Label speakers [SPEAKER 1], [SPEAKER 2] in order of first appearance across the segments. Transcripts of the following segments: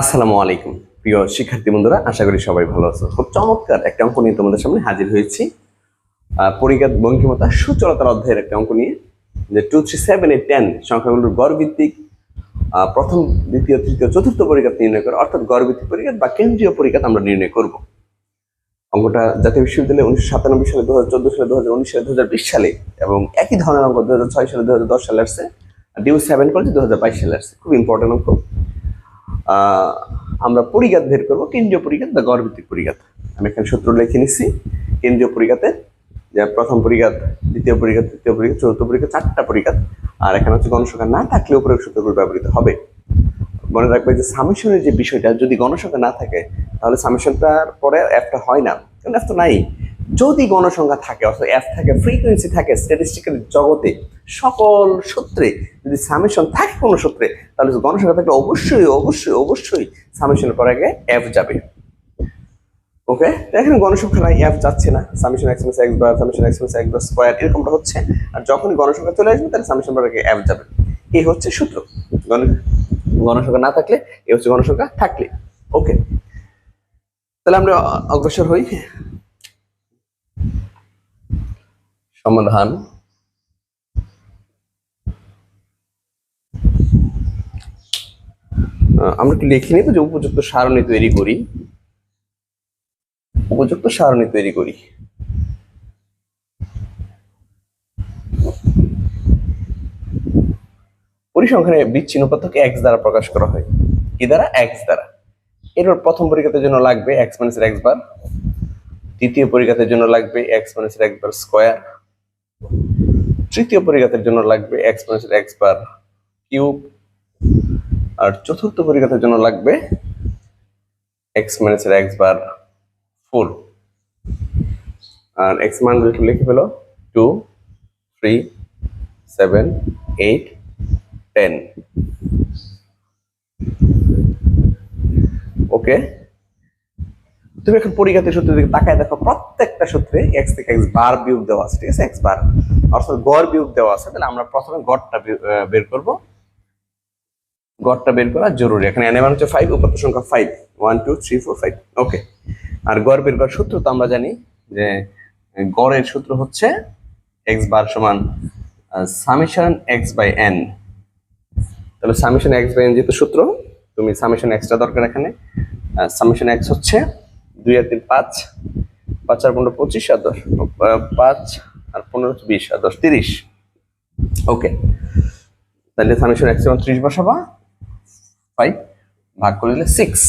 [SPEAKER 1] আসসালামু আলাইকুম। প্রিয় শিক্ষার্থী বন্ধুরা আশা করি সবাই ভালো আছো। খুব চমৎকার একটা অঙ্ক নিয়ে তোমাদের সামনে হাজির হয়েছি। পরিজ্ঞাত বঙ্কিমতা সুচলতার অধ্যায়ের একটা অঙ্ক নিয়ে যে two three seven eight ten সংখ্যাগুলোর গড় ভিত্তিক আহ, প্রথম দ্বিতীয় তৃতীয় চতুর্থ পরিজ্ঞাত নির্ণয় করে অর্থাৎ গড় ভিত্তিক পরিজ্ঞাত বা কেন্দ্রীয় পরিজ্ঞাত আমরা নির্ণয় করব। অঙ্কটা জাতীয় বিশ্ববিদ্যালয়ে উনিশশো সাতানব্বই সালে দু হাজার চোদ্দ সালে দু হাজার উনিশ সালে দু হাজার বিশ সালে এবং একই ধরনের অঙ্ক দু হাজার ছয় সালে দু হাজার দশ সালে আসছে। ডিউ সেভেন করেছে দু হাজার বাইশ সালে আসছে। খুব ইম্পর্টেন্ট অঙ্ক। আমরা পরিঘাত বের করব, কেন্দ্রীয় পরিঘাত বা গড়ভিত্তিক পরিঘাত। আমি এখানে সূত্র লিখে নিচ্ছি, কেন্দ্রীয় পরিঘাতের যে প্রথম পরিঘাত, দ্বিতীয় পরিঘাত, তৃতীয় পরিঘাত, চতুর্থ পরিঘাত, চারটা পরিঘাত, আর এখানে হচ্ছে গণসংখ্যা না থাকলে উপরের সূত্রগুলো ব্যবহৃত হবে। মনে রাখবে যে সামেশনের যে বিষয়টা, যদি গণসংখ্যা না থাকে, তাহলে সামেশনটার পরে অ্যাপটা হয় না, কারণ অ্যাপ তো নাই। যদি গণসংখ্যা থাকে, অর্থাৎ অ্যাপ থাকে ফ্রিকোয়েন্সি থাকে স্ট্যাটিস্টিক্যাল জগতে সকল সূত্রে যদি সামেশন থাকে কোনো সূত্রে, তাহলে গণসংখ্যা থাকলে অবশ্যই অবশ্যই অবশ্যই সামেশনের পরে আগে অ্যাপ যাবে। ওকে এখানে গণসংখ্যা নাই অ্যাপ যাচ্ছে না। Summation X X bar summation X X bar square এরকমটা হচ্ছে। আর যখনই গণসংখ্যা চলে আসবে, তাহলে সামেশন পরে আগে অ্যাপ যাবে। এই হচ্ছে সূত্র। গণ গণসংখ্যা না থাকলে, এই হচ্ছে গণসংখ্যা থাকলে। ওকে তাহলে আমরা অগ্রসর হই। সমাধান। আমরা একটু লিখে নিব যে উপযুক্ত সারণী তৈরি করি। উপযুক্ত সারণী তৈরি করি। পরিসংখ্যানে বিচ্ছিন্ন পার্থক্য এক্স দ্বারা প্রকাশ করা হয়। কি দ্বারা? এক্স দ্বারা। এরপর প্রথম পরীক্ষার জন্য লাগবে এক্স মাইনাসের এক্স বার দ্বিতীয় পরীক্ষার জন্য লাগবে এক্স মাইনাসের এক্স বার স্কোয়ার তৃতীয় পরিঘাতের জন্য লাগবে এক্স মাইনাসের এক্স বার কিউব আর চতুর্থ পরিঘাতের জন্য লাগবে এক্স মাইনাসের এক্স বার ফোর আর এক্স মান একটু লিখে ফেলো two three seven eight ten okay তুমি এখন পরিঘাতের সূত্রের দিকে তাকায় দেখো, প্রত্যেকটা সূত্রে এক্স থেকে এক্স বার বিয়োগ দেওয়া আছে, ঠিক আছে? এক্স বার অর্থাৎ গড় বিয়োগ দেওয়া আছে। তাহলে আমরা প্রথমে গড়টা বের করব। গড়টা বের করা জরুরি। এখানে এন হচ্ছে ফাইভ উপাত্ত সংখ্যা five one two three four five okay আর গড় বের করার সূত্র তো আমরা জানি যে গড়ের সূত্র হচ্ছে এক্স বার সমান সামেশন এক্স বাই এন তাহলে সামেশন এক্স বাই এন যেহেতু সূত্র, তুমি সামেশন এক্সটা দরকার এখানে। সামেশন এক্স হচ্ছে দুই আর তিন পাঁচ পাঁচ আর পনেরো পঁচিশ আর দশ। পাঁচ আর পনেরো বিশ আর দশ তিরিশ। ওকে তাহলে সামেশন এক্স ত্রিশ বসাবা। ফাইভ ভাগ করে দিলে সিক্স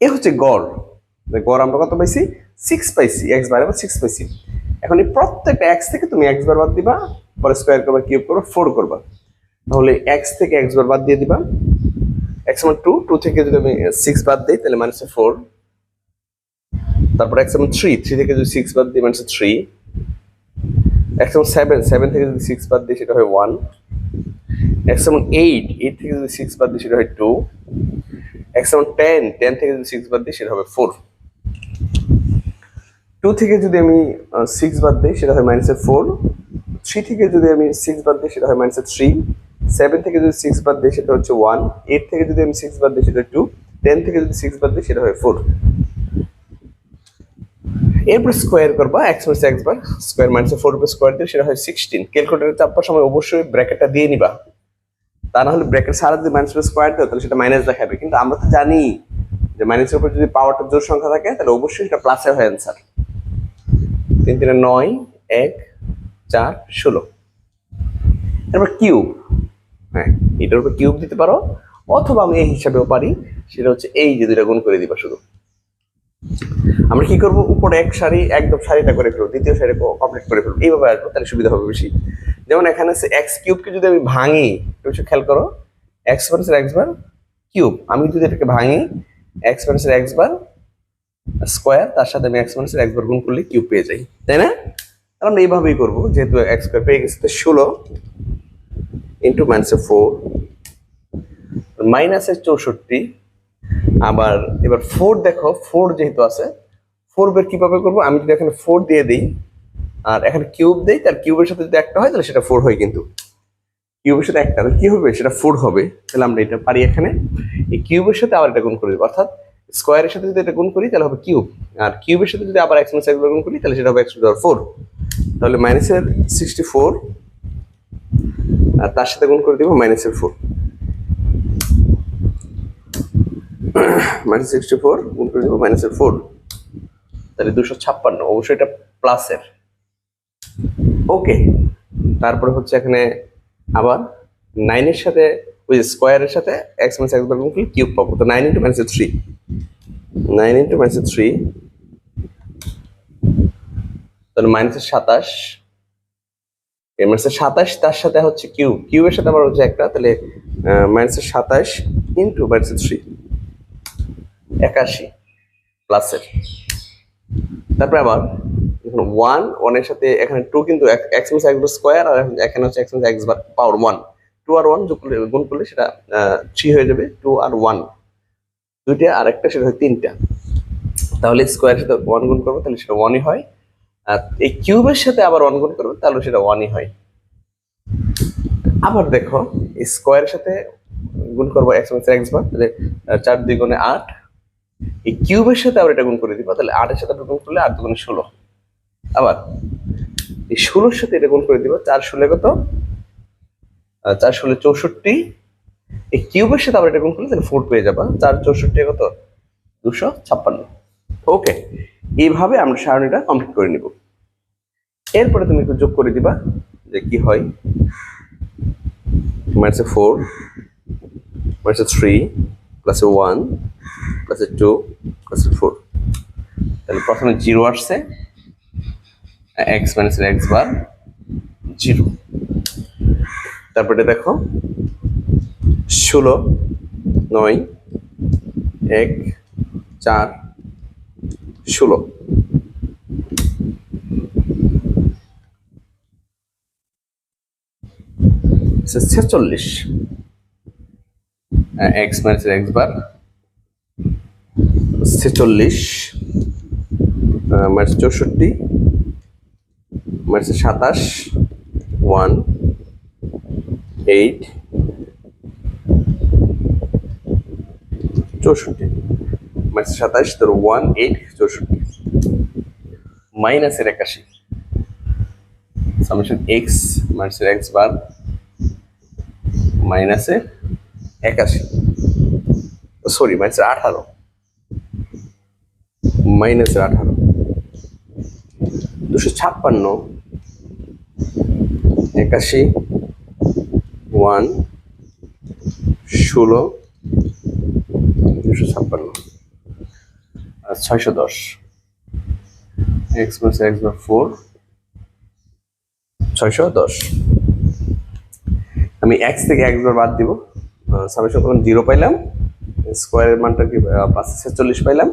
[SPEAKER 1] এ হচ্ছে গড়। গড় আমরা কত পাইছি? সিক্স পাইছি এক্স বার এবার সিক্স পাইছি। এখন এই প্রত্যেকটা এক্স থেকে তুমি এক্স বার বাদ দিবা, পরে স্কোয়ার করবা কিউব করবা ফোর করবা। তাহলে এক্স থেকে এক্স বার বাদ দিয়ে দিবা। এক্স সমান টু টু থেকে যদি আমি সিক্স বাদ দিই, তাহলে মাইনাস ফোর তারপর এক্স সমান থ্রি থ্রি থেকে যদি সিক্স বাদ দিই মাইনাস থ্রি এক্স সমান সেভেন সেভেন থেকে যদি সিক্স বাদ দিই, সেটা হয় ওয়ান এক্স সমান এইট এইট থেকে যদি সিক্স বাদ দিই সেটা হয় টু এক্স সমান টেন টেন থেকে যদি সিক্স বাদ দিই সেটা হবে ফোর টু থেকে যদি আমি সিক্স বাদ দিই সেটা হয় মাইনাসের ফোর থ্রি থেকে যদি আমি সিক্স বাদ দিই সেটা হয় মাইনাসের থ্রি সেভেন থেকে যদি সিক্স বাদ দিই সেটা হচ্ছে ওয়ান এইট থেকে যদি আমি সিক্স বাদ দিই সেটা টু টেন থেকে যদি সিক্স বাদ দিই সেটা হয় ফোর এরপর স্কোয়ার করবা X minus X bar square minus four উপর স্কোয়ার দিয়ে সেটা হয় সিক্সটিন ক্যালকুলেটার চাপার সময় অবশ্যই ব্র্যাকেটটা দিয়ে নিবা। তা না হলে ব্র্যাকেট সারা যদি মাইনাস স্কোয়ার দেয় তাহলে সেটা মাইনাস দেখাবে। কিন্তু আমরা তো জানি যে মাইনাসের উপর যদি পাওয়ারটা জোর সংখ্যা থাকে, তাহলে অবশ্যই সেটা প্লাসে হয় অ্যান্সার তিন তিনে নয়, এক, চার, ষোলো। এরপর কিউব হ্যাঁ এটার উপর কিউব দিতে পারো। অথবা আমি এই হিসাবেও পারি, সেটা হচ্ছে এই যে দুইটা গুণ করে দিবা শুধু। আমরা কি করব? উপরে এক সারি, একদম সারিটা করে ফেলব, দ্বিতীয় সারি কমপ্লিট করে ফেলব। এইভাবে আসব, তাহলে সুবিধা হবে বেশি। যেমন এখানে এক্স কিউবকে যদি আমি ভাঙি একটু খেয়াল করো এক্স মাইনাসের এক্স বার কিউব আমি যদি এটাকে ভাঙি এক্স মাইনাসের এক্স বার স্কোয়ার তার সাথে আমি এক্স মাইনাসের এক্স বার গুণ করলে কিউব পেয়ে যাই, তাই না? আমরা এইভাবেই করব, যেহেতু এক্স স্কোয়ার পেয়ে গেছে তো ষোলো ইন্টু মাইনাসের ফোর মাইনাসের চৌষট্টি, আবার এবার ফোর দেখো ফোর যেহেতু আছে ফোর বের কীভাবে করব? আমি যদি এখানে ফোর দিয়ে দিই আর এখানে কিউব দেই তার কিউবের সাথে যদি একটা হয়, তাহলে সেটা ফোর হয় কিন্তু। কিউবের সাথে একটা কি হবে? সেটা ফোর হবে। তাহলে আমরা এটা পারি এখানে। এই কিউবের সাথে আবার এটা গুণ করে দেবো। অর্থাৎ স্কোয়ারের সাথে যদি এটা গুণ করি, তাহলে হবে কিউব আর কিউবের সাথে যদি আবার এক্স মাইনাস এক্স গুণ করি, তাহলে সেটা হবে এক্স পাওয়ার ফোর তাহলে মাইনাসের সিক্সটি ফোর আর তার সাথে গুণ করে দিব মাইনাসের ফোর মাইনাস সিক্সটি ফোর গুণ করে দিব মাইনাসের ফোর তাহলে দুশো ছাপ্পান্ন, অবশ্যই এটা প্লাসের ওকে। তারপরে হচ্ছে এখানে আবার নাইনের সাথে ওই স্কোয়ারের সাথে এক্স মাইনাস এক্স গুণ করলে কিউব পাবো। তো নাইন ইন্টু মাইনাসের থ্রি নাইন ইন্টু মাইনাসের থ্রি তাহলে মাইনাসের সাতাশ। মাইনাসের সাতাশ তার সাথে হচ্ছে কিউব কিউবের সাথে আবার হচ্ছে একটা, তাহলে মাইনাসের সাতাশ ইন্টু মাইনাসের থ্রি একাশি প্লাসের তারপরে আবার এখন ওয়ান ওয়ানের সাথে এখানে টু কিন্তু এক্স মিস এক্স স্কোয়ার আর এখানে হচ্ছে x miss x bar power one two আর ওয়ান যোগ করলে, গুণ করলে সেটা থ্রি হয়ে যাবে টু আর ওয়ান দুইটা আর একটা সেটা হয় তিনটা। তাহলে স্কোয়ারের সাথে ওয়ান গুণ করব, তাহলে সেটা ওয়ানই হয়। আর এই কিউবের সাথে আবার ওয়ান গুণ করব, তাহলে সেটা ওয়ানই হয়। আবার দেখো স্কোয়ারের সাথে গুণ করব এক্স মাইনাস এক্স বার তাহলে চার দুই গুণে আট। এই কিউবের সাথে আবার এটা গুণ করে দিবা, তাহলে আটের সাথে গুণ করলে আট দুগুণে ষোলো। আবার এই ষোলোর সাথে এটা গুণ করে দিবা, চার ষোলো কত? চার ষোলো চৌষট্টি। এই কিউবের সাথে আবার এটা গুণ করলে তাহলে ফোর পেয়ে যাবা। চার চৌষট্টি কত? দুশো ছাপ্পান্ন। ওকে এইভাবে আমরা সারণীটা কমপ্লিট করে নিব। এরপরে তুমি একটু যোগ করে দিবা যে কি হয়। মাইনাসে ফোর মাইনাসে থ্রি প্লাসে ওয়ান প্লাসে টু প্লাসে ফোর তাহলে প্রথমে জিরো আসছে। এক্স মাইনাসের এক্স বার জিরো তারপরে দেখো, ষোলো, নয়, এক, চার, ষোলো। ছেচল্লিশ। এক্স মাইনাস এক্স বার ছেচল্লিশ মাইনাস চৌষট্টি মাইনাস সাতাশ, ওয়ান, এইট, চৌষট্টি। মাইনাস সাতাশ, তোর ওয়ান, এইট, চৌষট্টি। মাইনাসের একাশি। সামেশন এক্স মাইনাসের এক্স বার মাইনাসের একাশি। সরি, মাইনাসের আঠারো। মাইনাসের আঠারো। দুশো ছাপ্পান্ন একাশি, ওয়ান, ষোলো, দুশো ছাপ্পান্ন, আর ছয়শো দশ। X minus x bar four, ছয়শো দশ। আমি এক্স থেকে এক্স বার বাদ দিব। সামেশন তখন জিরো পাইলাম, স্কোয়ারের মানটা কি পাঁচ, ছেচল্লিশ পাইলাম,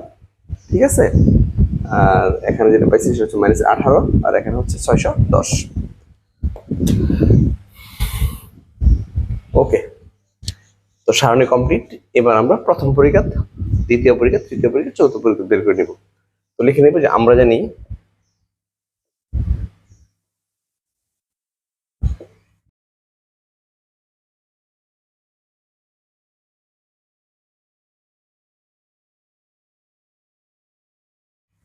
[SPEAKER 1] ঠিক আছে? আর এখানে যেটা পাইছি সেটা হচ্ছে মাইনাস আঠারো, আর এখানে হচ্ছে ছয়শো দশ। ওকে তো সারণী কমপ্লিট এবার আমরা প্রথম পরীক্ষা দ্বিতীয় পরীক্ষা তৃতীয় পরীক্ষা চতুর্থ পরীক্ষা বের করে নেব। তো লিখে নেব যে আমরা জানি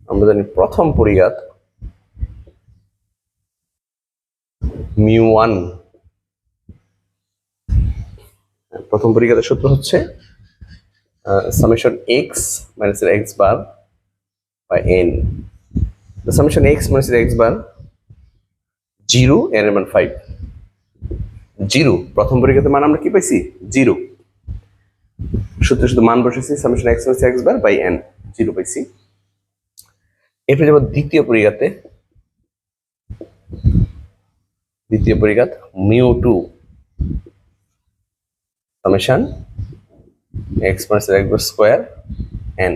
[SPEAKER 1] আমরা জানি প্রথম পরিঘাত মিউ ওয়ান। প্রথম পরিঘাতের সূত্র হচ্ছে সামেশন এক্স মাইনাসের x bar by n summation x মাইনাসের এক্স বার জিরো এন এর মান ফাইভ জিরো প্রথম পরিঘাতের মান আমরা কি পাইছি? জিরো সূত্রে শুধু মান বসেছি summation x minus x bar by n zero পাইছি। এরপরে যাব দ্বিতীয় পরিঘাতে দ্বিতীয় পরিঘাত mu two summation x minus এক বার স্কোয়ার এন।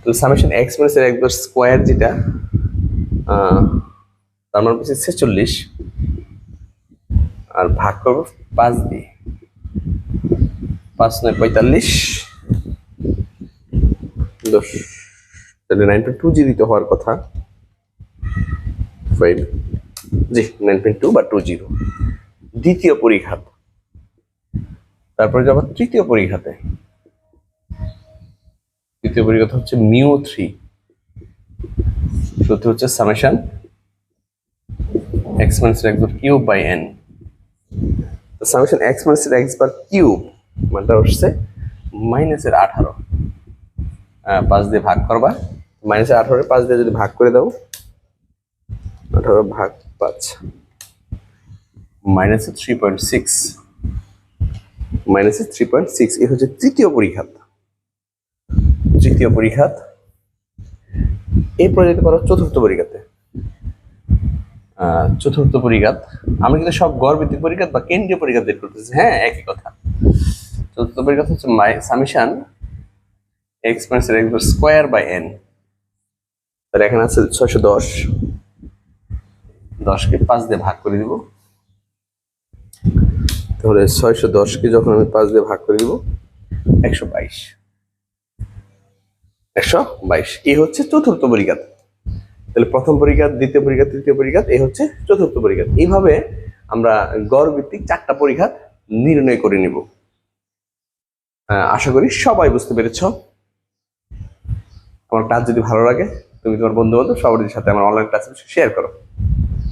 [SPEAKER 1] তাহলে সামেশন এক্স মাইনাস এক বার স্কোয়ার যেটা তার মানে হচ্ছে ছেচল্লিশ। আর ভাগ করব পাঁচ দিয়ে। পাঁচ নয় পঁয়তাল্লিশ। দশ। তাহলে নাইন পয়েন্ট টু জি দিতে হওয়ার কথা ফাইভ জি নাইন পয়েন্ট টু বা টু জিরো দ্বিতীয় পরিঘাত। তারপরে যাব তৃতীয় পরিঘাতে। তৃতীয় পরিঘাত হচ্ছে মিউ থ্রি। সূত্র হচ্ছে summation. X minus x bar cube by n. তো x minus x bar cube, মানটা হচ্ছে মাইনাসের আঠারো। পাঁচ দিয়ে ভাগ করবা। মাইনাসের আঠারো পাঁচ দিয়ে যদি ভাগ করে দাও, আঠারো ভাগ পাঁচ। মাইনাসে থ্রি পয়েন্ট সিক্স মাইনাসে থ্রি পয়েন্ট সিক্স এই হচ্ছে তৃতীয় পরিঘাত। তৃতীয় পরিঘাত। এরপরে যেতে পারো চতুর্থ পরিঘাতে। চতুর্থ পরিঘাত। আমি কিন্তু সব গড় ভিত্তিক বা কেন্দ্রীয় পরিঘাত বের করতেছি। হ্যাঁ একই কথা। চতুর্থ পরিঘাত হচ্ছে মাই summation x square by n তাহলে এখানে আছে ছয়শো দশ। দশকে পাঁচ দিয়ে ভাগ করে দিব। তাহলে ছয়শো দশকে যখন আমি পাঁচ দিয়ে ভাগ করে দিব একশো বাইশ। একশো বাইশ। এই হচ্ছে চতুর্থ পরিঘাত। তাহলে প্রথম পরিঘাত দ্বিতীয় পরিঘাত তৃতীয় পরিঘাত এই হচ্ছে চতুর্থ পরিঘাত। এইভাবে আমরা গড় ভিত্তিক চারটা পরিঘাত নির্ণয় করে নিব। আহ, আশা করি সবাই বুঝতে পেরেছ। আমার ক্লাস যদি ভালো লাগে তুমি তোমার বন্ধু বান্ধব সবার সাথে আমার অনলাইন ক্লাস শেয়ার করো।